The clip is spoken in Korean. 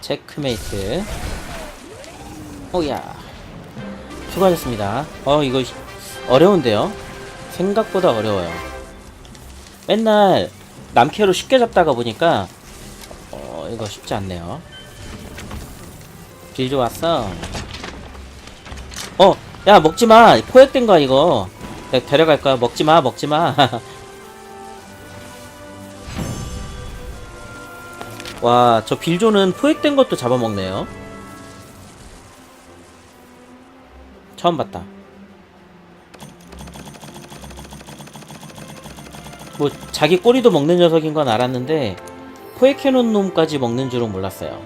체크메이트. 오야. 수고하셨습니다. 어, 이거 시- 어려운데요? 생각보다 어려워요. 맨날 남캐로 쉽게 잡다가 보니까, 어, 이거 쉽지 않네요. 빌 좋았어. 어, 야, 먹지마. 포획된 거야, 이거. 데려갈 거야. 먹지마, 먹지마. 와, 저 빌조는 포획된 것도 잡아먹네요. 처음 봤다. 뭐, 자기 꼬리도 먹는 녀석인 건 알았는데, 포획해놓은 놈까지 먹는 줄은 몰랐어요.